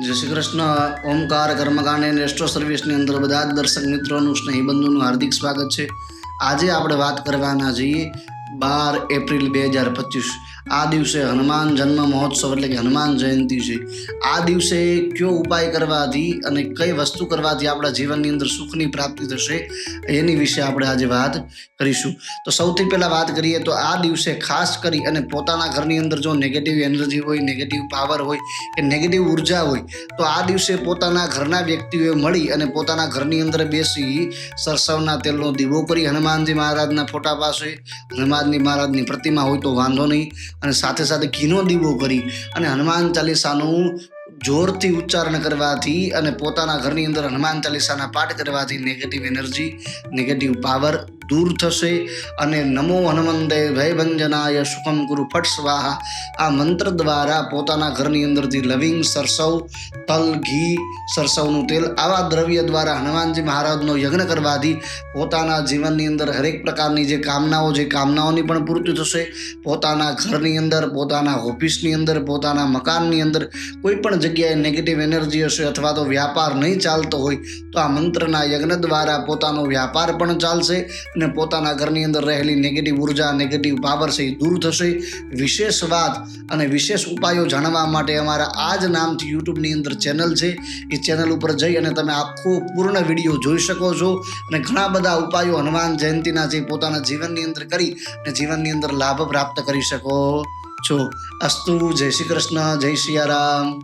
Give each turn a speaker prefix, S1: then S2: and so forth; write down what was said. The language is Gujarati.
S1: જય શ્રી કૃષ્ણ. ઓમકાર કર્મકાંડ અને એસ્ટ્રો સર્વિસની અંદર બધા જ દર્શક મિત્રોનું સ્નેહીબંધુનું હાર્દિક સ્વાગત છે. આજે આપણે વાત કરવાના છીએ બાર એપ્રિલ બે હજાર પચીસ. આ દિવસે હનુમાન જન્મ મહોત્સવ એટલે કે હનુમાન જયંતિ છે. આ દિવસે કયો ઉપાય કરવાથી અને કઈ વસ્તુ કરવાથી આપણા જીવનની અંદર સુખની પ્રાપ્તિ થશે એની વિશે આપણે આજે વાત કરીશું. તો સૌથી પહેલાં વાત કરીએ તો આ દિવસે ખાસ કરી અને પોતાના ઘરની અંદર જો નેગેટિવ એનર્જી હોય નેગેટિવ પાવર હોય કે નેગેટિવ ઊર્જા હોય, તો આ દિવસે પોતાના ઘરના વ્યક્તિઓએ મળી અને પોતાના ઘરની અંદર બેસી સરસવના તેલનો દીવો કરી હનુમાનજી મહારાજના ફોટા પાસે હનુમાનજી મહારાજની પ્રતિમા હોય તો વાંધો નહીં. અને સાથે સાથે ઘીનો દીવો કરી અને હનુમાન ચાલીસાનું જોરથી ઉચ્ચારણ કરવાથી અને પોતાના ઘરની અંદર હનુમાન ચાલીસાના પાઠ કરવાથી નેગેટિવ એનર્જી નેગેટિવ પાવર દૂર થશે અને નમો હનુમંતે ભયભંજનાય સુખમ ગુરુ ફટ સ્વાહા આ મંત્ર દ્વારા પોતાના ઘરની અંદરથી લવિંગ સરસવ તલ ઘી સરસવનું તેલ આવા દ્રવ્ય દ્વારા હનુમાનજી મહારાજનો યજ્ઞ કરવાથી પોતાના જીવનની અંદર હરેક પ્રકારની જે કામનાઓ, જે કામનાઓની પણ પૂર્તિ થશે। પોતાના ઘરની અંદર, પોતાના ઓફિસની અંદર, પોતાના મકાનની અંદર કોઈ પણ જગ્યાએ નેગેટિવ એનર્જી હશે અથવા તો વ્યાપાર નહીં ચાલતો હોય, તો આ મંત્રના યજ્ઞ દ્વારા પોતાનો વ્યાપાર પણ ચાલશે અને પોતાના ઘરની અંદર રહેલી નેગેટિવ ઊર્જા નેગેટિવ પાવર છે એ દૂર થશે. વિશેષ વાત અને વિશેષ ઉપાયો જાણવા માટે અમારા આ જ નામથી યુટ્યુબની અંદર ચેનલ છે. એ ચેનલ ઉપર જઈ અને તમે આખો પૂર્ણ વીડિયો જોઈ શકો છો. અને ઘણા બધા ઉપાયો હનુમાન જયંતિના જે પોતાના જીવનની અંદર કરી અને જીવનની અંદર લાભ પ્રાપ્ત કરી શકો છો. અસ્તુ, જય શ્રી કૃષ્ણ, જય સિયારામ